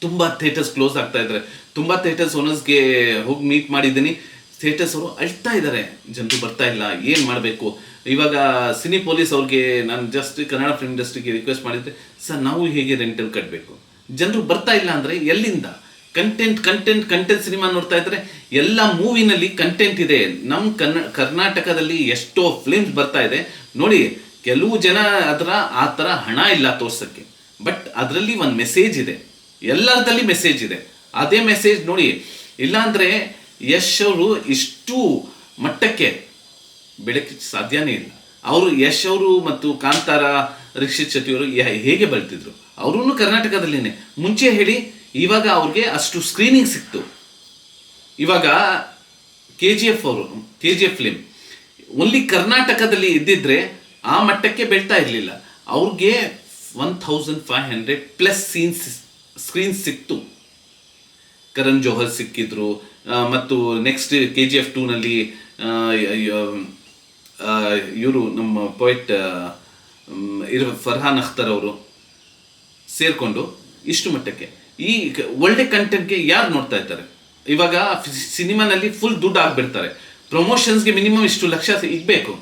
ತುಂಬ theatres close ಆಗ್ತಾ ಇದ್ದಾರೆ ತುಂಬ ಥಿಯೇಟರ್ಸ್ ಓನರ್ಸ್ಗೆ ಹೋಗಿ ಮೀಟ್ ಮಾಡಿದ್ದೀನಿ. ಥಿಯೇಟರ್ಸ್ ಅವರು ಅಳ್ತಾ ಇದ್ದಾರೆ ಜನರು ಬರ್ತಾ ಇಲ್ಲ. ಏನು ಮಾಡಬೇಕು? ಇವಾಗ ಸಿನಿ ಪೊಲೀಸ್ ಅವ್ರಿಗೆ ನಾನು ಜಸ್ಟ್ ಕನ್ನಡ ಫಿಲ್ಮ್ ಇಂಡಸ್ಟ್ರಿಗೆ ರಿಕ್ವೆಸ್ಟ್ ಮಾಡಿದ್ರೆ, ಸರ್, ನಾವು ಹೇಗೆ ರೆಂಟಲ್ ಕಟ್ಟಬೇಕು ಜನರು ಬರ್ತಾ ಇಲ್ಲ ಅಂದರೆ ಎಲ್ಲಿಂದ? ಕಂಟೆಂಟ್ ಕಂಟೆಂಟ್ ಕಂಟೆಂಟ್ ಸಿನಿಮಾ ನೋಡ್ತಾ ಇದ್ರೆ ಎಲ್ಲ ಮೂವಿನಲ್ಲಿ ಕಂಟೆಂಟ್ ಇದೆ. ನಮ್ಮ ಕನ್ನ, ಕರ್ನಾಟಕದಲ್ಲಿ ಎಷ್ಟೋ ಫಿಲ್ಮ್ಸ್ ಬರ್ತಾ ಇದೆ. ನೋಡಿ, ಕೆಲವು ಜನ ಅದರ, ಆ ಥರ ಹಣ ಇಲ್ಲ ತೋರ್ಸಕ್ಕೆ. ಬಟ್ ಅದರಲ್ಲಿ ಒಂದು ಮೆಸೇಜ್ ಇದೆ. ಎಲ್ಲರದಲ್ಲಿ ಮೆಸೇಜ್ ಇದೆ. ಅದೇ ಮೆಸೇಜ್ ನೋಡಿ, ಇಲ್ಲಾಂದ್ರೆ ಯಶ್ ಅವರು ಇಷ್ಟು ಮಟ್ಟಕ್ಕೆ ಬೆಳಕ ಸಾಧ್ಯನೇ ಇಲ್ಲ. ಅವರು ಯಶ್ ಅವರು ಮತ್ತು ಕಾಂತಾರ ರಕ್ಷಿತ್ ಶೆಟ್ಟಿ ಅವರು ಹೇಗೆ ಬರ್ತಿದ್ರು ಅವರು ಕರ್ನಾಟಕದಲ್ಲಿನೇ. ಮುಂಚೆ ಹೇಳಿ, ಇವಾಗ ಅವ್ರಿಗೆ ಅಷ್ಟು ಸ್ಕ್ರೀನಿಂಗ್ ಸಿಕ್ತು. ಇವಾಗ ಕೆ ಜಿ ಎಫ್ ಅವರು K G F film only ಕರ್ನಾಟಕದಲ್ಲಿ ಇದ್ದಿದ್ರೆ ಆ ಮಟ್ಟಕ್ಕೆ ಬೆಳ್ತಾ ಇರಲಿಲ್ಲ. ಅವ್ರಿಗೆ one thousand five hundred plus scenes screen ಸಿಕ್ತು. ಕರಣ್ ಜೋಹರ್ ಸಿಕ್ಕಿದ್ರು. ಮತ್ತು ನೆಕ್ಸ್ಟ್ ಕೆ ಜಿ ಎಫ್ ಟೂನಲ್ಲಿ ಇವರು ನಮ್ಮ ಪೊಯಿಟ್ ಇರುವ ಫರ್ಹಾನ್ ಅಖ್ತರ್ ಅವರು ಸೇರಿಕೊಂಡು ಇಷ್ಟು ಮಟ್ಟಕ್ಕೆ. ಈ ಒಳ್ಳೆ ಕಂಟೆಂಟ್ಗೆ ಯಾರು ನೋಡ್ತಾ ಇದ್ದಾರೆ? ಇವಾಗ ಸಿನಿಮಾನಲ್ಲಿ ಫುಲ್ ದುಡ್ಡು ಆಗಿಬಿಡ್ತಾರೆ. ಪ್ರಮೋಷನ್ಸ್ಗೆ ಮಿನಿಮಮ್ ಇಷ್ಟು ಲಕ್ಷ ಇರಬೇಕು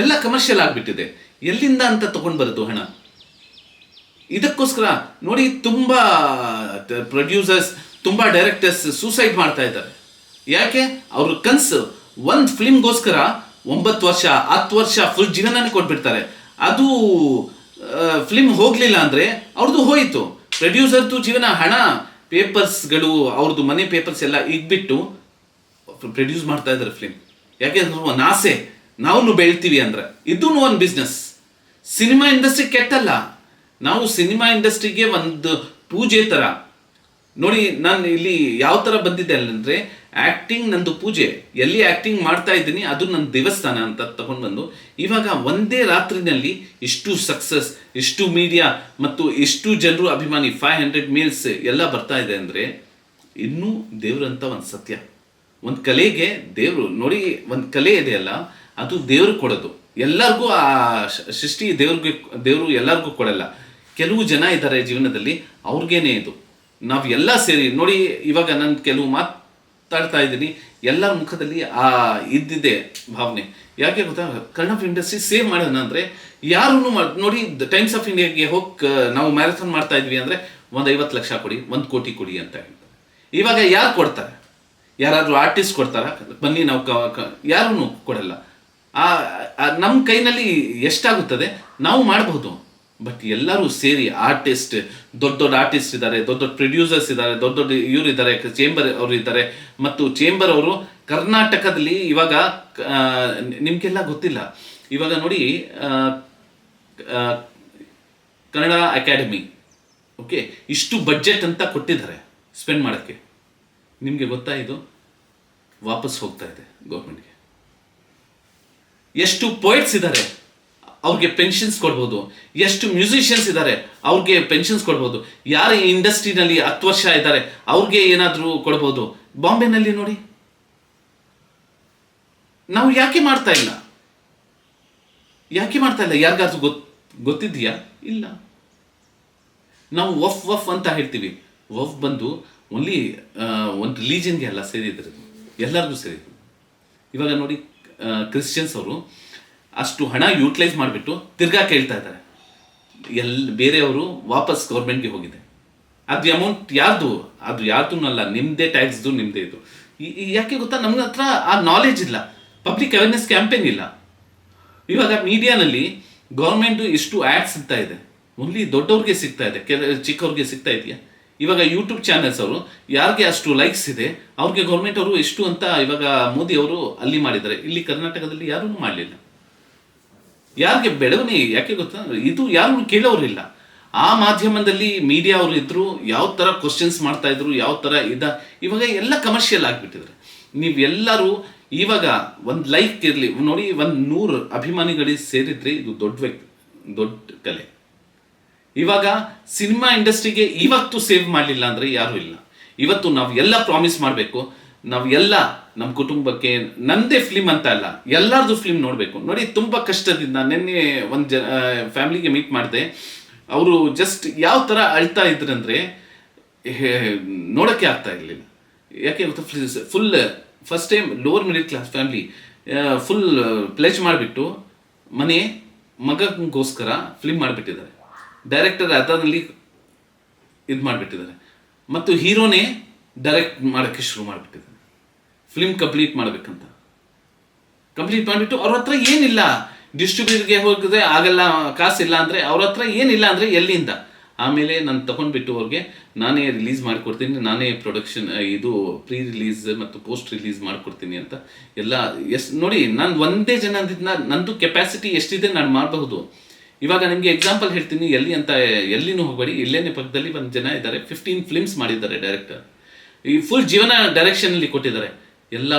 ಎಲ್ಲ ಕಮರ್ಷಿಯಲ್ ಆಗಿಬಿಟ್ಟಿದೆ. ಎಲ್ಲಿಂದ ಅಂತ ತೊಗೊಂಡು ಬರೋದು ಹಣ? ಇದಕ್ಕೋಸ್ಕರ ನೋಡಿ ತುಂಬ ಪ್ರೊಡ್ಯೂಸರ್ಸ್ ತುಂಬ ಡೈರೆಕ್ಟರ್ಸ್ ಸೂಸೈಡ್ ಮಾಡ್ತಾ ಇದ್ದಾರೆ. ಯಾಕೆ? ಅವ್ರ ಕನ್ಸು ಒಂದು ಫಿಲ್ಮ್ಗೋಸ್ಕರ ಒಂಬತ್ತು ವರ್ಷ, ಹತ್ತು ವರ್ಷ ಫುಲ್ ಜೀವನನೇ ಕೊಟ್ಬಿಡ್ತಾರೆ. ಅದು ಫಿಲ್ಮ್ ಹೋಗಲಿಲ್ಲ ಅಂದರೆ ಅವ್ರದ್ದು ಹೋಯಿತು. ಪ್ರೊಡ್ಯೂಸರ್ದು ಜೀವನ, ಹಣ ಪೇಪರ್ಸ್ಗಳು ಅವ್ರದ್ದು ಮನೆ ಪೇಪರ್ಸ್ ಎಲ್ಲ ಇಗ್ಬಿಟ್ಟು ಪ್ರೊಡ್ಯೂಸ್ ಮಾಡ್ತಾ ಇದ್ದಾರೆ ಫಿಲ್ಮ್ ಯಾಕೆ ಒಂದು ಆಸೆ ನಾವು ಬೆಳಿತೀವಿ ಅಂದ್ರೆ. ಇದೂ ಒಂದು ಬಿಸ್ನೆಸ್ ಸಿನಿಮಾ ಇಂಡಸ್ಟ್ರಿ ಕೆಟ್ಟಲ್ಲ. ನಾವು ಸಿನಿಮಾ ಇಂಡಸ್ಟ್ರಿಗೆ ಒಂದು ಪೂಜೆ ತರ. ನೋಡಿ, ನಾನು ಇಲ್ಲಿ ಯಾವ ಥರ ಬಂದಿದ್ದೆ ಅಂದ್ರೆ ಆ್ಯಕ್ಟಿಂಗ್ ನಂದು ಪೂಜೆ. ಎಲ್ಲಿ ಆ್ಯಕ್ಟಿಂಗ್ ಮಾಡ್ತಾ ಇದ್ದೀನಿ, ಅದು ನನ್ನ ದೇವಸ್ಥಾನ ಅಂತ ತಗೊಂಡು ಬಂದು ಇವಾಗ ಒಂದೇ ರಾತ್ರಿನಲ್ಲಿ ಇಷ್ಟು ಸಕ್ಸಸ್ ಇಷ್ಟು ಮೀಡಿಯಾ ಮತ್ತು ಇಷ್ಟು ಜನರು ಅಭಿಮಾನಿ ಫೈವ್ ಹಂಡ್ರೆಡ್ ಮೇಲ್ಸ್ ಎಲ್ಲ ಬರ್ತಾ ಇದೆ ಅಂದ್ರೆ ಇನ್ನೂ ದೇವ್ರಂತ ಒಂದು ಸತ್ಯ. ಒಂದು ಕಲೆಗೆ ದೇವರು, ನೋಡಿ, ಒಂದು ಕಲೆ ಇದೆ ಅಲ್ಲ, ಅದು ದೇವ್ರಿಗೆ ಕೊಡೋದು. ಎಲ್ಲರಿಗೂ ಆ ಸೃಷ್ಟಿ ದೇವ್ರಿಗೆ, ದೇವರು ಎಲ್ಲರಿಗೂ ಕೊಡಲ್ಲ. ಕೆಲವು ಜನ ಇದ್ದಾರೆ ಜೀವನದಲ್ಲಿ, ಅವ್ರಿಗೇನೆ ಇದು. ನಾವು ಎಲ್ಲ ಸೇರಿ, ನೋಡಿ ಇವಾಗ ನಾನು ಕೆಲವು ಮಾತಾಡ್ತಾ ಇದ್ದೀನಿ, ಎಲ್ಲರ ಮುಖದಲ್ಲಿ ಆ ಇದ್ದಿದೆ ಭಾವನೆ. ಯಾಕೆ ಗೊತ್ತಾ? ಕನ್ನಡ ಇಂಡಸ್ಟ್ರಿ ಸೇವ್ ಮಾಡೋಣ ಅಂದರೆ ಯಾರು ನೋಡಿ ಟೈಮ್ಸ್ ಆಫ್ ಇಂಡಿಯಾಗೆ ಹೋಗಿ ನಾವು ಮ್ಯಾರಥಾನ್ ಮಾಡ್ತಾ ಇದ್ವಿ ಅಂದರೆ, ಒಂದು ಐವತ್ತು ಲಕ್ಷ ಕೊಡಿ, ಒಂದು ಕೋಟಿ ಕೊಡಿ ಅಂತ ಇವಾಗ ಯಾರು ಕೊಡ್ತಾರೆ? ಯಾರಾದರೂ ಆರ್ಟಿಸ್ಟ್ ಕೊಡ್ತಾರ? ಬನ್ನಿ ನಾವು ಕ ಯಾರೂ ಕೊಡಲ್ಲ. ಆ ನಮ್ಮ ಕೈನಲ್ಲಿ ಎಷ್ಟಾಗುತ್ತದೆ? ನಾವು ಮಾಡಬಹುದು ಬಟ್ ಎಲ್ಲರೂ ಸೇರಿ ಆರ್ಟಿಸ್ಟ್ ದೊಡ್ಡ ದೊಡ್ಡ ಆರ್ಟಿಸ್ಟ್ ಇದ್ದಾರೆ ದೊಡ್ಡ ದೊಡ್ಡ ಪ್ರೊಡ್ಯೂಸರ್ಸ್ ಇದ್ದಾರೆ ದೊಡ್ಡ ದೊಡ್ಡ ಇವರು ಇದ್ದಾರೆ ಚೇಂಬರ್ ಅವರು ಇದ್ದಾರೆ ಮತ್ತು ಚೇಂಬರ್ ಅವರು ಕರ್ನಾಟಕದಲ್ಲಿ ಇವಾಗ ನಿಮಗೆಲ್ಲ ಗೊತ್ತಿಲ್ಲ. ಇವಾಗ ನೋಡಿ ಕನ್ನಡ ಅಕಾಡೆಮಿ ಓಕೆ ಇಷ್ಟು ಬಜೆಟ್ ಅಂತ ಕೊಟ್ಟಿದ್ದಾರೆ ಸ್ಪೆಂಡ್ ಮಾಡೋಕ್ಕೆ. ನಿಮಗೆ ಗೊತ್ತಾ ಇದು? ವಾಪಸ್ ಹೋಗ್ತಾ ಇದೆ ಗೌರ್ಮೆಂಟ್ಗೆ ಎಷ್ಟು ಪೋಯಿಟ್ಸ್ ಇದ್ದಾರೆ ಅವ್ರಿಗೆ ಪೆನ್ಷನ್ಸ್ ಕೊಡ್ಬೋದು. ಎಷ್ಟು ಮ್ಯೂಸಿಷಿಯನ್ಸ್ ಇದ್ದಾರೆ ಅವ್ರಿಗೆ ಪೆನ್ಷನ್ಸ್ ಕೊಡ್ಬೋದು. ಯಾರು ಇಂಡಸ್ಟ್ರಿನಲ್ಲಿ ಹತ್ತು ವರ್ಷ ಇದ್ದಾರೆ ಅವ್ರಿಗೆ ಏನಾದರೂ ಕೊಡ್ಬೋದು. ಬಾಂಬೆನಲ್ಲಿ ನೋಡಿ. ನಾವು ಯಾಕೆ ಮಾಡ್ತಾ ಇಲ್ಲ? ಯಾಕೆ ಮಾಡ್ತಾ ಇಲ್ಲ? ಯಾರಿಗಾದ್ರೂ ಗೊತ್, ಗೊತ್ತಿದೆಯಾ? ಇಲ್ಲ. ನಾವು ವಫ್ ವಫ್ ಅಂತ ಹೇಳ್ತೀವಿ. ವಫ್ ಬಂದು ಓನ್ಲಿ ಒಂದು ರಿಲೀಜನ್ಗೆ ಅಲ್ಲ ಸೇರಿದ್ರು ಎಲ್ಲರಿಗೂ ಸೇರಿದ್ರು ಇವಾಗ ನೋಡಿ ಕ್ರಿಶ್ಚಿಯನ್ಸ್ ಅವರು ಅಷ್ಟು ಹಣ ಯೂಟಿಲೈಸ್ ಮಾಡಿಬಿಟ್ಟು ತಿರ್ಗಾ ಕೇಳ್ತಾ ಇದ್ದಾರೆ. ಎಲ್, ಬೇರೆಯವರು ವಾಪಸ್ ಗೌರ್ಮೆಂಟ್ಗೆ ಹೋಗಿದೆ. ಅದು ಅಮೌಂಟ್ ಯಾರ್ದು? ಅದು ಯಾರ್ದೂನಲ್ಲ ನಿಮ್ಮದೇ ಟ್ಯಾಕ್ಸ್ದು ನಿಮ್ಮದೇ ಇದು. ಯಾಕೆ ಗೊತ್ತಾ? ನಮ್ಗೆ ಹತ್ರ ಆ ನಾಲೆಜ್ ಇಲ್ಲ. ಪಬ್ಲಿಕ್ ಅವೇರ್ನೆಸ್ ಕ್ಯಾಂಪೇನ್ ಇಲ್ಲ. ಇವಾಗ ಮೀಡಿಯಾನಲ್ಲಿ ಗೌರ್ಮೆಂಟು ಎಷ್ಟು ಆ್ಯಡ್ ಸಿಗ್ತಾ ಇದೆ. ಓನ್ಲಿ ದೊಡ್ಡವ್ರಿಗೆ ಸಿಗ್ತಾ ಇದೆ. ಕೆಲ, ಚಿಕ್ಕವ್ರಿಗೆ ಸಿಗ್ತಾ ಇದೆಯಾ? ಇವಾಗ ಯೂಟ್ಯೂಬ್ ಚಾನೆಲ್ಸ್ ಅವರು ಯಾರಿಗೆ ಅಷ್ಟು ಲೈಕ್ಸ್ ಇದೆ, ಅವ್ರಿಗೆ ಗೌರ್ಮೆಂಟ್ ಅವರು ಎಷ್ಟು ಅಂತ ಇವಾಗ ಮೋದಿ ಅವರು ಅಲ್ಲಿ ಮಾಡಿದ್ದಾರೆ. ಇಲ್ಲಿ ಕರ್ನಾಟಕದಲ್ಲಿ ಯಾರೂ ಮಾಡಲಿಲ್ಲ. ಯಾರಿಗೆ ಬೆಳವಣಿಗೆ, ಯಾಕೆ ಗೊತ್ತಾ? ಇದು ಯಾರು ಕೇಳೋರಿಲ್ಲ. ಆ ಮಾಧ್ಯಮದಲ್ಲಿ ಮೀಡಿಯಾ ಅವರು ಇದ್ರು, ಯಾವ ತರ ಕ್ವಶನ್ಸ್ ಮಾಡ್ತಾ ಇದ್ರು, ಯಾವ ತರ ಇದ, ಇವಾಗ ಎಲ್ಲ ಕಮರ್ಷಿಯಲ್ ಆಗಿಬಿಟ್ಟಿದ್ದಾರೆ ನೀವು ಎಲ್ಲರೂ ಇವಾಗ ಒಂದು ಲೈಕ್ ಇರಲಿ, ನೋಡಿ ಒಂದು ನೂರು ಅಭಿಮಾನಿಗಳಿಗೆ ಸೇರಿದ್ರೆ ಇದು ದೊಡ್ಡ ವ್ಯಕ್ತಿ, ದೊಡ್ಡ ಕಲೆ. ಇವಾಗ ಸಿನಿಮಾ ಇಂಡಸ್ಟ್ರಿಗೆ ಇವತ್ತು ಸೇವ್ ಮಾಡಲಿಲ್ಲ ಅಂದ್ರೆ ಯಾರು ಇಲ್ಲ. ಇವತ್ತು ನಾವು ಎಲ್ಲ ಪ್ರಾಮಿಸ್ ಮಾಡಬೇಕು ನಾವು ಎಲ್ಲ ನಮ್ಮ ಕುಟುಂಬಕ್ಕೆ ನಂದೇ ಫಿಲ್ಮ್ ಅಂತ ಅಲ್ಲ, ಎಲ್ಲರದು ಫಿಲ್ಮ್ ನೋಡಬೇಕು. ನೋಡಿ, ತುಂಬ ಕಷ್ಟದಿಂದ ನಿನ್ನೆ ಒಂದು ಜನ ಫ್ಯಾಮಿಲಿಗೆ ಮೀಟ್ ಮಾಡಿದೆ. ಅವರು ಜಸ್ಟ್ ಯಾವ ಥರ ಅಳ್ತಾ ಇದ್ರಂದ್ರೆ ನೋಡೋಕ್ಕೆ ಆಗ್ತಾ ಇರಲಿಲ್ಲ. ಯಾಕೆ full first time lower middle class family full pledge ಮಾಡಿಬಿಟ್ಟು ಮನೆ ಮಗಗೋಸ್ಕರ ಫಿಲ್ಮ್ ಮಾಡಿಬಿಟ್ಟಿದ್ದಾರೆ. ಡೈರೆಕ್ಟರ್ ಅದರಲ್ಲಿ ಇದು ಮಾಡಿಬಿಟ್ಟಿದ್ದಾರೆ. ಮತ್ತು ಹೀರೋನೇ ಡೈರೆಕ್ಟ್ ಮಾಡೋಕ್ಕೆ ಶುರು ಮಾಡಿಬಿಟ್ಟಿದ್ದಾನೆ ಫಿಲ್ಮ್ ಕಂಪ್ಲೀಟ್ ಮಾಡಬೇಕಂತ. ಕಂಪ್ಲೀಟ್ ಮಾಡಿಬಿಟ್ಟು ಅವ್ರ ಹತ್ರ ಏನಿಲ್ಲ. ಡಿಸ್ಟ್ರಿಬ್ಯೂಟರ್ಗೆ ಹೋಗಿದ್ರೆ ಆಗಲ್ಲ ಕಾಸಿಲ್ಲ ಅಂದರೆ ಅವ್ರ ಹತ್ರ ಏನಿಲ್ಲ ಅಂದರೆ ಎಲ್ಲಿಂದ? ಆಮೇಲೆ ನಾನು ತಗೊಂಡ್ಬಿಟ್ಟು ಅವ್ರಿಗೆ ನಾನೇ ರಿಲೀಸ್ ಮಾಡಿಕೊಡ್ತೀನಿ, ನಾನೇ ಪ್ರೊಡಕ್ಷನ್ ಇದು ಪ್ರೀ ರಿಲೀಸ್ ಮತ್ತು ಪೋಸ್ಟ್ ರಿಲೀಸ್ ಮಾಡಿಕೊಡ್ತೀನಿ ಅಂತ ಎಲ್ಲ ಎಸ್ ನೋಡಿ, ನಾನು ಒಂದೇ ಜನ ಅಂದಿದ್ನ ನಂದು ಕೆಪಾಸಿಟಿ ಎಷ್ಟಿದೆ ನಾನು ಮಾಡಬಹುದು. ಇವಾಗ ನಿಮಗೆ ಎಕ್ಸಾಂಪಲ್ ಹೇಳ್ತೀನಿ, ಎಲ್ಲಿ ಅಂತ, ಎಲ್ಲಿನೂ ಹೋಗಬೇಡಿ. ಇಲ್ಲೇನೇ ಪಕ್ಕದಲ್ಲಿ ಒಂದು ಜನ ಇದ್ದಾರೆ ಫಿಫ್ಟೀನ್ ಫಿಲ್ಮ್ಸ್ ಮಾಡಿದ್ದಾರೆ ಡೈರೆಕ್ಟರ್ ಈ ಫುಲ್ ಜೀವನ ಡೈರೆಕ್ಷನಲ್ಲಿ ಕೊಟ್ಟಿದ್ದಾರೆ. ಎಲ್ಲ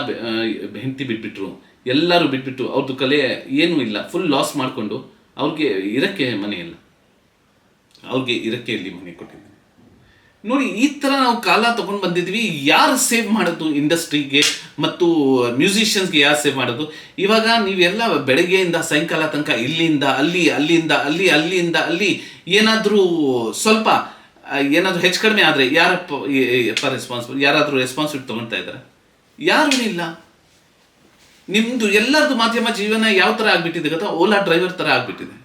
ಹೆಂಡತಿ ಬಿಟ್ಬಿಟ್ರು, ಎಲ್ಲರೂ ಬಿಟ್ಬಿಟ್ಟು ಅವ್ರದ್ದು ಕಲೆ ಏನೂ ಇಲ್ಲ. ಫುಲ್ ಲಾಸ್ ಮಾಡಿಕೊಂಡು ಅವ್ರಿಗೆ ಇರಕ್ಕೆ ಮನೆ ಇಲ್ಲ. ಅವ್ರಿಗೆ ಇರಕ್ಕೆ ಇಲ್ಲಿ ಮನೆ ಕೊಟ್ಟಿದ್ದಾರೆ. ನೋಡಿ, ಈ ಥರ ನಾವು ಕಾಲ ತಗೊಂಡು ಬಂದಿದ್ವಿ. ಯಾರು ಸೇವ್ ಮಾಡೋದು ಇಂಡಸ್ಟ್ರಿಗೆ ಮತ್ತು ಮ್ಯೂಸಿಷಿಯನ್ಸ್ಗೆ ಯಾರು ಸೇವ್ ಮಾಡೋದು? ಇವಾಗ ನೀವೆಲ್ಲ ಬೆಳಗ್ಗೆಯಿಂದ ಸಾಯಂಕಾಲ ತನಕ ಇಲ್ಲಿಂದ, ಅಲ್ಲಿ, ಅಲ್ಲಿಂದ ಅಲ್ಲಿ ಅಲ್ಲಿಂದ, ಅಲ್ಲಿ ಏನಾದರೂ ಸ್ವಲ್ಪ ಏನಾದರೂ ಹೆಚ್ಚು ಕಡಿಮೆ ಆದರೆ ಯಾರಪ್ಪ ರೆಸ್ಪಾನ್ಸಿಬಲ್ ಯಾರಾದರೂ ರೆಸ್ಪಾನ್ಸಿಬಿಲಿಟಿ ತೊಗೊಳ್ತಾ ಇದ್ದಾರೆ ಯಾರೂ ಇಲ್ಲ ನಿಮ್ಮದು ಎಲ್ಲರದು ಮಾಧ್ಯಮ ಜೀವನ ಯಾವ ಥರ ಆಗಿಬಿಟ್ಟಿದೆ ಗೊತ್ತಾ? ಓಲಾ ಡ್ರೈವರ್ ಥರ ಆಗಿಬಿಟ್ಟಿದೆ.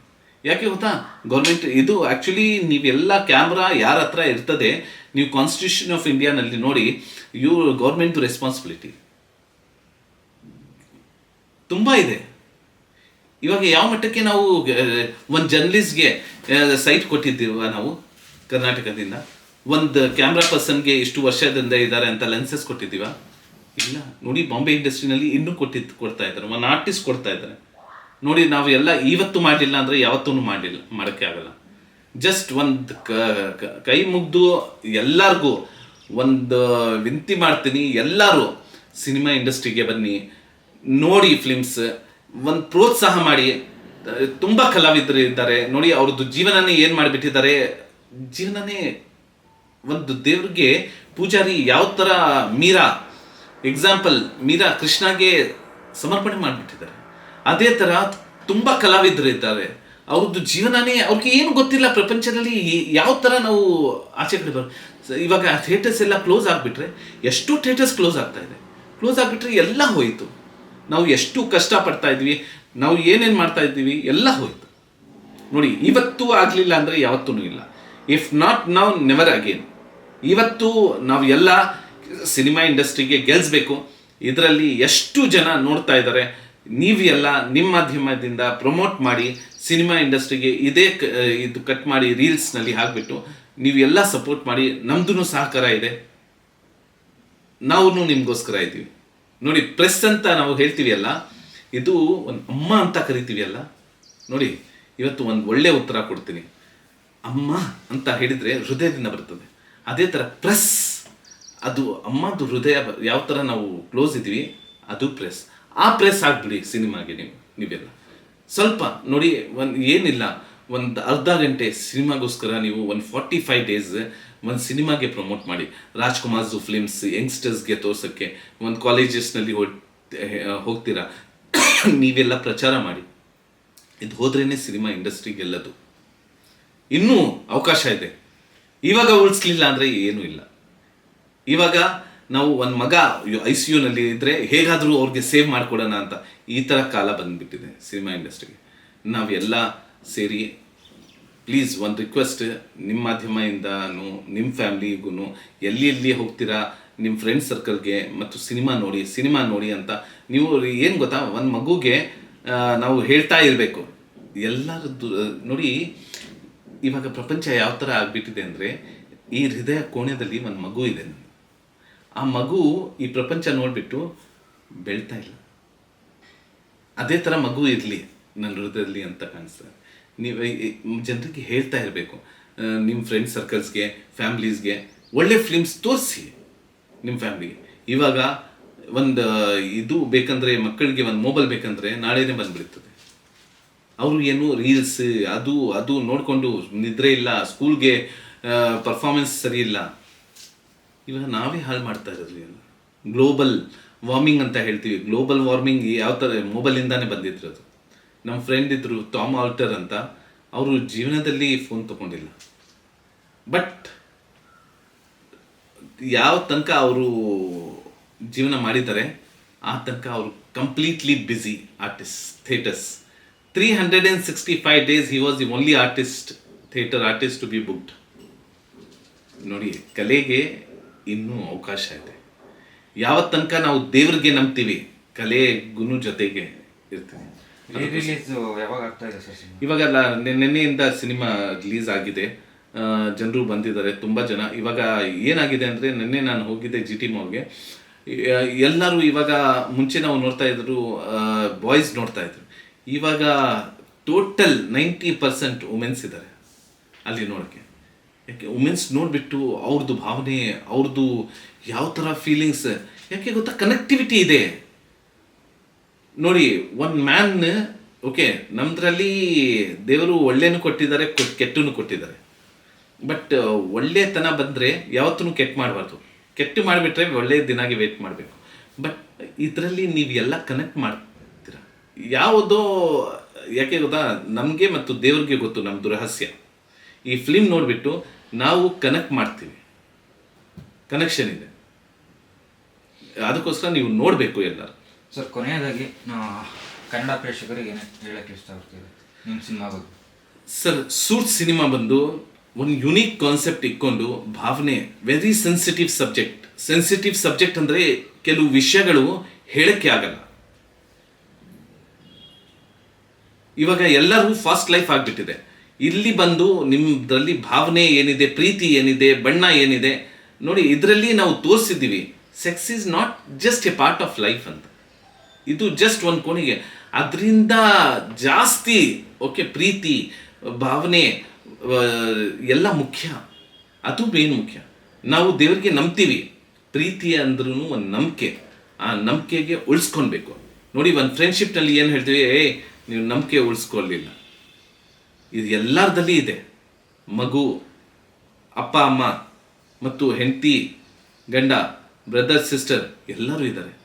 ಯಾಕೆ ಗೊತ್ತಾ? ಗೌರ್ಮೆಂಟ್ ಇದು ಆ್ಯಕ್ಚುಲಿ ನೀವೆಲ್ಲ ಕ್ಯಾಮ್ರಾ ಯಾರ ಹತ್ರ ಇರ್ತದೆ, ನೀವು ಕಾನ್ಸ್ಟಿಟ್ಯೂಷನ್ ಆಫ್ ಇಂಡಿಯಾನಲ್ಲಿ ನೋಡಿ ಯು ಗೌರ್ಮೆಂಟ್ದು ರೆಸ್ಪಾನ್ಸಿಬಿಲಿಟಿ ತುಂಬ ಇದೆ. ಇವಾಗ ಯಾವ ಮಟ್ಟಕ್ಕೆ ನಾವು ಒಂದು ಜರ್ನಲಿಸ್ಟ್ಗೆ ಸೈಟ್ ಕೊಟ್ಟಿದ್ದೀವ ನಾವು? ಕರ್ನಾಟಕದಿಂದ. ಒಂದು ಕ್ಯಾಮ್ರಾ ಪರ್ಸನ್ಗೆ ಇಷ್ಟು ವರ್ಷದಿಂದ ಇದ್ದಾರೆ ಅಂತ ಲೆನ್ಸಸ್ ಕೊಟ್ಟಿದ್ದೀವ? ಇಲ್ಲ. ನೋಡಿ ಬಾಂಬೆ ಇಂಡಸ್ಟ್ರಿನಲ್ಲಿ ಇನ್ನೂ ಕೊಟ್ಟಿದ್ದು ಕೊಡ್ತಾ ಇದ್ದಾರೆ. ಒಂದು ಆರ್ಟಿಸ್ಟ್ ಕೊಡ್ತಾ ಇದ್ದಾರೆ. ನೋಡಿ, ನಾವು ಎಲ್ಲ ಇವತ್ತು ಮಾಡಲಿಲ್ಲ ಅಂದರೆ ಯಾವತ್ತೂ ಮಾಡಿಲ್ಲ, ಮಾಡೋಕ್ಕೆ ಆಗಲ್ಲ. ಜಸ್ಟ್ ಒಂದು ಕೈ ಮುಗ್ದು ಎಲ್ಲರಿಗೂ ಒಂದು ವಿನಂತಿ ಮಾಡ್ತೀನಿ, ಎಲ್ಲರೂ ಸಿನಿಮಾ ಇಂಡಸ್ಟ್ರಿಗೆ ಬನ್ನಿ, ನೋಡಿ ಫಿಲ್ಮ್ಸ್ ಒಂದು ಪ್ರೋತ್ಸಾಹ ಮಾಡಿ. ತುಂಬ ಕಲಾವಿದರು ಇದ್ದಾರೆ. ನೋಡಿ, ಅವ್ರದ್ದು ಜೀವನನೇ ಏನು ಮಾಡಿಬಿಟ್ಟಿದ್ದಾರೆ? ಜೀವನನೇ ಒಂದು ದೇವ್ರಿಗೆ ಪೂಜಾರಿ ಯಾವ ಥರ ಮೀರಾ ಎಕ್ಸಾಂಪಲ್ ಮೀರಾ ಕೃಷ್ಣಗೆ ಸಮರ್ಪಣೆ ಮಾಡಿಬಿಟ್ಟಿದ್ದಾರೆ. ಅದೇ ಥರ ತುಂಬ ಕಲಾವಿದರು ಇದ್ದಾರೆ. ಅವ್ರದ್ದು ಜೀವನನೇ ಅವ್ರಿಗೆ ಏನು ಗೊತ್ತಿಲ್ಲ ಪ್ರಪಂಚದಲ್ಲಿ ಯಾವ ಥರ ನಾವು ಆಚೆ ಕಡೆ ಬರ್ ಇವಾಗ ಥಿಯೇಟರ್ಸ್ ಎಲ್ಲ ಕ್ಲೋಸ್ ಆಗಿಬಿಟ್ರೆ ಎಷ್ಟು ಥಿಯೇಟರ್ಸ್ ಕ್ಲೋಸ್ ಆಗ್ತಾ ಇದೆ. ಕ್ಲೋಸ್ ಆಗಿಬಿಟ್ರೆ ಎಲ್ಲ ಹೋಯಿತು. ನಾವು ಎಷ್ಟು ಕಷ್ಟ ಪಡ್ತಾ ಇದ್ವಿ, ನಾವು ಏನೇನು ಮಾಡ್ತಾ ಇದ್ದೀವಿ ಎಲ್ಲ ಹೋಯಿತು. ನೋಡಿ, ಇವತ್ತು ಆಗಲಿಲ್ಲ ಅಂದರೆ ಯಾವತ್ತೂ ಇಲ್ಲ. ಇಫ್ ನಾಟ್ ನಾವು ನೆವರ್ ಅಗೇನ್ ಇವತ್ತು ನಾವು ಎಲ್ಲ ಸಿನಿಮಾ ಇಂಡಸ್ಟ್ರಿಗೆ ಗೆಲ್ಲಿಸ್ಬೇಕು ಇದರಲ್ಲಿ ಎಷ್ಟು ಜನ ನೋಡ್ತಾ ಇದ್ದಾರೆ ನೀವು ಎಲ್ಲ ನಿಮ್ಮ ಮಾಧ್ಯಮದಿಂದ ಪ್ರಮೋಟ್ ಮಾಡಿ ಸಿನಿಮಾ ಇಂಡಸ್ಟ್ರಿಗೆ ಇದೇ ಇದು ಕಟ್ ಮಾಡಿ ರೀಲ್ಸ್ನಲ್ಲಿ ಹಾಕ್ಬಿಟ್ಟು ನೀವು ಎಲ್ಲ ಸಪೋರ್ಟ್ ಮಾಡಿ ನಮ್ದು ಸಹಕಾರ ಇದೆ. ನಾವು ನಿಮಗೋಸ್ಕರ ಇದ್ದೀವಿ. ನೋಡಿ ಪ್ರೆಸ್ ಅಂತ ನಾವು ಹೇಳ್ತೀವಿ ಅಲ್ಲ ಇದು ಒಂದು ಅಮ್ಮ ಅಂತ ಕರಿತೀವಿ ಅಲ್ಲ ನೋಡಿ, ಇವತ್ತು ಒಂದು ಒಳ್ಳೆಯ ಉತ್ತರ ಕೊಡ್ತೀನಿ. ಅಮ್ಮ ಅಂತ ಹೇಳಿದರೆ ಹೃದಯದಿಂದ ಬರ್ತದೆ. ಅದೇ ಥರ ಪ್ರೆಸ್. ಅದು ಅಮ್ಮದು ಹೃದಯ ಯಾವ ಥರ ನಾವು ಕ್ಲೋಸ್ ಇದ್ದೀವಿ, ಅದು ಪ್ರೆಸ್. ಆ ಪ್ರೆಸ್ ಆಗಿಬಿಡಿ ಸಿನಿಮಾಗೆ ನೀವು, ನೀವೆಲ್ಲ. ಸ್ವಲ್ಪ ನೋಡಿ, ಒಂದು ಏನಿಲ್ಲ, ಒಂದು ಅರ್ಧ ಗಂಟೆ ಸಿನಿಮಾಗೋಸ್ಕರ ನೀವು ಒಂದು ಫಾರ್ಟಿ ಫೈವ್ ಡೇಸ್ ಒಂದು ಸಿನಿಮಾಗೆ ಪ್ರಮೋಟ್ ಮಾಡಿ. ರಾಜ್ಕುಮಾರ್ದು ಫಿಲ್ಮ್ಸ್ ಯಂಗ್ಸ್ಟರ್ಸ್ಗೆ ತೋರ್ಸೋಕ್ಕೆ ಒಂದು ಕಾಲೇಜಸ್ನಲ್ಲಿ ಹೋಗ್ತೀರಾ? ನೀವೆಲ್ಲ ಪ್ರಚಾರ ಮಾಡಿ. ಇದು ಹೋದ್ರೇ ಸಿನಿಮಾ ಇಂಡಸ್ಟ್ರಿ ಗೆಲ್ಲದು. ಇನ್ನೂ ಅವಕಾಶ ಇದೆ. ಇವಾಗ ಉಳಿಸ್ಲಿಲ್ಲ ಅಂದರೆ ಏನೂ ಇಲ್ಲ. ಇವಾಗ ನಾವು ಒಂದು ಮಗ ಐ ಸಿ ಯುನಲ್ಲಿ ಇದ್ದರೆ ಹೇಗಾದರೂ ಅವ್ರಿಗೆ ಸೇವ್ ಮಾಡಿಕೊಡೋಣ ಅಂತ ಈ ಥರ ಕಾಲ ಬಂದುಬಿಟ್ಟಿದೆ ಸಿನಿಮಾ ಇಂಡಸ್ಟ್ರಿಗೆ ನಾವೆಲ್ಲ ಸೇರಿ ಪ್ಲೀಸ್ ಒಂದು ರಿಕ್ವೆಸ್ಟ್ ನಿಮ್ಮ ಮಾಧ್ಯಮದಿಂದನೂ ನಿಮ್ಮ ಫ್ಯಾಮ್ಲಿಗೂ ಎಲ್ಲಿ ಎಲ್ಲಿ ಹೋಗ್ತೀರಾ ನಿಮ್ಮ ಫ್ರೆಂಡ್ ಸರ್ಕಲ್ಗೆ ಮತ್ತು ಸಿನಿಮಾ ನೋಡಿ ಸಿನಿಮಾ ನೋಡಿ ಅಂತ ನೀವು ಏನು ಗೊತ್ತಾ? ಒಂದು ಮಗುಗೆ ನಾವು ಹೇಳ್ತಾ ಇರಬೇಕು. ಎಲ್ಲರದ್ದು, ನೋಡಿ ಇವಾಗ ಪ್ರಪಂಚ ಯಾವ ಥರ ಆಗಿಬಿಟ್ಟಿದೆ ಅಂದರೆ ಈ ಹೃದಯ ಕೋಣೆಯಲ್ಲಿ ಒಂದು ಮಗು ಇದೆ ಆ ಮಗು ಈ ಪ್ರಪಂಚ ನೋಡಿಬಿಟ್ಟು ಬೆಳ್ತಾ ಇಲ್ಲ. ಅದೇ ಥರ ಮಗು ಇರಲಿ ನನ್ನ ಹೃದಯದಲ್ಲಿ ಅಂತ ಕಾಣಿಸ್ತದೆ ನೀವು ಜನರಿಗೆ ಹೇಳ್ತಾ ಇರಬೇಕು. ನಿಮ್ಮ ಫ್ರೆಂಡ್ ಸರ್ಕಲ್ಸ್ಗೆ ಫ್ಯಾಮ್ಲೀಸ್ಗೆ ಒಳ್ಳೆ ಫಿಲ್ಮ್ಸ್ ತೋರಿಸಿ ನಿಮ್ಮ ಫ್ಯಾಮ್ಲಿಗೆ ಇವಾಗ ಒಂದು ಇದು ಬೇಕಂದರೆ ಮಕ್ಕಳಿಗೆ ಒಂದು ಮೊಬೈಲ್ ಬೇಕಂದರೆ ನಾಳೆನೇ ಬಂದ್ಬಿಡ್ತದೆ. ಅವರು ಏನು ರೀಲ್ಸ್ ಅದು ಅದು ನೋಡಿಕೊಂಡು ನಿದ್ರೆ ಇಲ್ಲ ಸ್ಕೂಲ್ಗೆ ಪರ್ಫಾರ್ಮೆನ್ಸ್ ಸರಿ ಇಲ್ಲ. ಇವಾಗ ನಾವೇ ಹಾಳು ಮಾಡ್ತಾ ಇರೋದು ಏನು ಗ್ಲೋಬಲ್ ವಾರ್ಮಿಂಗ್ ಅಂತ ಹೇಳ್ತೀವಿ. ಗ್ಲೋಬಲ್ ವಾರ್ಮಿಂಗ್ ಯಾವ ಥರ ಮೊಬೈಲಿಂದಾನೇ ಬಂದಿದ್ರು ಅದು. ನಮ್ಮ ಫ್ರೆಂಡ್ ಇದ್ದರು ಟಾಮ್ ಆಲ್ಟರ್ ಅಂತ, ಅವರು ಜೀವನದಲ್ಲಿ ಫೋನ್ ತಗೊಂಡಿಲ್ಲ. ಬಟ್ ಯಾವ ತನಕ ಅವರು ಜೀವನ ಮಾಡಿದ್ದಾರೆ, ಆ ತನಕ ಅವರು completely busy artist theatres three hundred and sixty five days he was the only artist theatre artist to be booked ನೋಡಿ ಕಲೆಗೆ ಇನ್ನೂ ಅವಕಾಶ ಇದೆ. ಯಾವ ತನಕ ನಾವು ದೇವ್ರಿಗೆ ನಂಬ್ತೀವಿ ಕಲೆಗೂ ಜೊತೆಗೆ ಇರ್ತೀವಿ ರೀ ರಿಲೀಸ್ ಯಾವಾಗ ಆಗ್ತಾ ಇದೆ ಸರ್ ಸಿನಿಮಾ? ಇವಾಗ ಲ- ನೆ- ನಿನ್ನೆಯಿಂದ ಸಿನಿಮಾ ರಿಲೀಸ್ ಆಗಿದೆ. ಜನರು ಬಂದಿದ್ದಾರೆ ತುಂಬ ಜನ. ಇವಾಗ ಏನಾಗಿದೆ ಅಂದರೆ ನಿನ್ನೆ ನಾನು ಹೋಗಿದ್ದೆ ಜಿ ಟಿ ಮಾಲ್ಗೆ ಎಲ್ಲರೂ ಇವಾಗ ಮುಂಚೆ ನಾವು ನೋಡ್ತಾ ಇದ್ರು ಬಾಯ್ಸ್ ನೋಡ್ತಾ ಇದ್ರು. ಇವಾಗ ಟೋಟಲ್ ನೈಂಟಿ ಪರ್ಸೆಂಟ್ ವುಮೆನ್ಸ್ ಇದ್ದಾರೆ. ಅಲ್ಲಿ ನೋಡೋಕ್ಕೆ ಯಾಕೆ ವುಮೆನ್ಸ್ ನೋಡಿಬಿಟ್ಟು ಅವ್ರದ್ದು ಭಾವನೆ ಅವ್ರದ್ದು ಯಾವ ಥರ ಫೀಲಿಂಗ್ಸ್ ಯಾಕೆ ಗೊತ್ತಾ? ಕನೆಕ್ಟಿವಿಟಿ ಇದೆ. ನೋಡಿ ಒನ್ ಮ್ಯಾನ್ ಓಕೆ ನಮ್ಮದ್ರಲ್ಲಿ ದೇವರು ಒಳ್ಳೇನು ಕೊಟ್ಟಿದ್ದಾರೆ, ಕೊಟ್- ಕೆಟ್ಟನು ಕೊಟ್ಟಿದ್ದಾರೆ. ಬಟ್ ಒಳ್ಳೆತನ ಬಂದರೆ ಯಾವತ್ತೂ ಕೆಟ್ಟ ಮಾಡಬಾರ್ದು. ಕೆಟ್ಟು ಮಾಡಿಬಿಟ್ರೆ ಒಳ್ಳೆಯ ದಿನಾಗೆ ವೇಟ್ ಮಾಡಬೇಕು. ಬಟ್ ಇದರಲ್ಲಿ ನೀವು ಎಲ್ಲ ಕನೆಕ್ಟ್ ಮಾಡ್ತೀರ. ಯಾವುದೋ ಯಾಕೆ ಗೊತ್ತಾ? ನಮಗೆ ಮತ್ತು ದೇವ್ರಿಗೆ ಗೊತ್ತು ನಮ್ಮದು ರಹಸ್ಯ. ಈ ಫಿಲ್ಮ್ ನೋಡಿಬಿಟ್ಟು ನಾವು ಕನೆಕ್ಟ್ ಮಾಡ್ತೀವಿ. ಕನೆಕ್ಷನ್ ಇದೆ. ಅದಕ್ಕೋಸ್ಕರ ನೀವು ನೋಡಬೇಕು ಎಲ್ಲರೂ. ಸರ್ ಕೊನೆಯದಾಗಿ ಕನ್ನಡ ಪ್ರೇಕ್ಷಕರಿಗೆ ಏನು ಹೇಳಕ್ಕೆ ಇಷ್ಟಪಡ್ತೀವಿ ನಿಮ್ಮ ಸಿನಿಮಾ ಬಗ್ಗೆ. ಸರ್ ಸೂಟ್ ಸಿನಿಮಾ ಬಂದು ಒಂದು ಯುನೀಕ್ ಕಾನ್ಸೆಪ್ಟ್ ಇಟ್ಕೊಂಡು ಭಾವನೆ very sensitive subject sensitive subject ಅಂದರೆ ಕೆಲವು ವಿಷಯಗಳು ಹೇಳಕ್ಕೆ ಆಗಲ್ಲ. ಇವಾಗ ಎಲ್ಲರೂ ಫಾಸ್ಟ್ ಲೈಫ್ ಆಗಿಬಿಟ್ಟಿದೆ. ಇಲ್ಲಿ ಬಂದು ನಿಮ್ಮದ್ರಲ್ಲಿ ಭಾವನೆ ಏನಿದೆ, ಪ್ರೀತಿ ಏನಿದೆ, ಬಣ್ಣ ಏನಿದೆ, ನೋಡಿ ಇದರಲ್ಲಿ ನಾವು ತೋರಿಸಿದ್ದೀವಿ sex is not just a part of life ಅಂತ. ಇದು ಜಸ್ಟ್ ಒಂದು ಕೋಣಿಗೆ. ಅದರಿಂದ ಜಾಸ್ತಿ ಓಕೆ ಪ್ರೀತಿ, ಭಾವನೆ ಎಲ್ಲ ಮುಖ್ಯ. ಅದು ಮೇನ್ ಮುಖ್ಯ. ನಾವು ದೇವರಿಗೆ ನಂಬ್ತೀವಿ. ಪ್ರೀತಿ ಅಂದ್ರೂ ಒಂದು ನಂಬಿಕೆ. ಆ ನಂಬಿಕೆಗೆ ಉಳಿಸ್ಕೊಳ್ಬೇಕು ನೋಡಿ ಒಂದು ಫ್ರೆಂಡ್ಶಿಪ್ನಲ್ಲಿ ಏನು ಹೇಳ್ತೀವಿ ಏ ನೀವು ನಂಬಿಕೆ ಉಳಿಸ್ಕೊಳ್ಳಿಲ್ಲ. ಇದು ಎಲ್ಲರದಲ್ಲಿ ಇದೆ. ಮಗು, ಅಪ್ಪ, ಅಮ್ಮ ಮತ್ತು ಹೆಂಡತಿ, ಗಂಡ ಬ್ರದರ್ ಸಿಸ್ಟರ್ ಎಲ್ಲರೂ ಇದ್ದಾರೆ.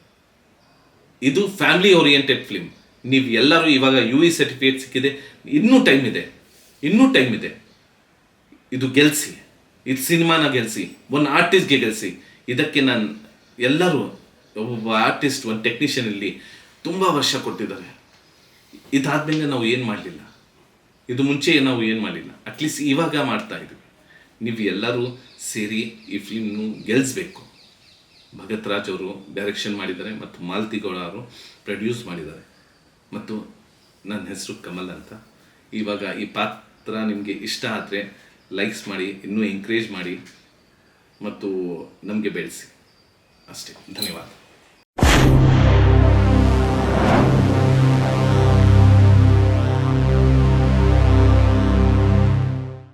ಇದು ಫ್ಯಾಮಿಲಿ ಓರಿಯೆಂಟೆಡ್ ಫಿಲ್ಮ್ ನೀವು ಎಲ್ಲರೂ ಇವಾಗ ಯು ಇ ಸರ್ಟಿಫಿಕೇಟ್ ಸಿಕ್ಕಿದೆ. ಇನ್ನೂ ಟೈಮ್ ಇದೆ. ಇನ್ನೂ ಟೈಮ್ ಇದೆ. ಇದು ಗೆಲ್ಸಿ. ಇದು ಸಿನಿಮಾನ ಗೆಲ್ಸಿ. ಒಂದು ಆರ್ಟಿಸ್ಟ್ಗೆ ಗೆಲ್ಸಿ. ಇದಕ್ಕೆ ನಾನು ಎಲ್ಲರೂ, ಒಬ್ಬೊಬ್ಬ ಆರ್ಟಿಸ್ಟ್ ಒಂದು ಟೆಕ್ನಿಷಿಯನ್ ಇಲ್ಲಿ ತುಂಬ ವರ್ಷ ಕೊಟ್ಟಿದ್ದಾರೆ. ಇದಾದ್ಮೇಲೆ ನಾವು ಏನು ಮಾಡಲಿಲ್ಲ? ಇದು ಮುಂಚೆ ನಾವು ಏನು ಮಾಡಲಿಲ್ಲ? ಅಟ್ಲೀಸ್ಟ್ ಇವಾಗ ಮಾಡ್ತಾ ಇದ್ದೀವಿ ನೀವು ಎಲ್ಲರೂ ಸೇರಿ ಈ ಫಿಲ್ಮ್ನು ಗೆಲ್ಲಿಸ್ಬೇಕು ಭಗತ್ ರಾಜ್ ಅವರು ಡೈರೆಕ್ಷನ್ ಮಾಡಿದ್ದಾರೆ ಮತ್ತು ಮಾಲತಿ ಗೌಡ ಅವರು ಪ್ರೊಡ್ಯೂಸ್ ಮಾಡಿದ್ದಾರೆ. ಮತ್ತು ನನ್ನ ಹೆಸರು ಕಮಲ್ ಅಂತ. ಇವಾಗ ಈ ಪಾತ್ರ ನಿಮಗೆ ಇಷ್ಟ ಆದರೆ ಲೈಕ್ಸ್ ಮಾಡಿ, ಇನ್ನೂ ಎಂಕರೇಜ್ ಮಾಡಿ ಮತ್ತು ನಮಗೆ ಬೆಳೆಸಿ. ಅಷ್ಟೇ. ಧನ್ಯವಾದ.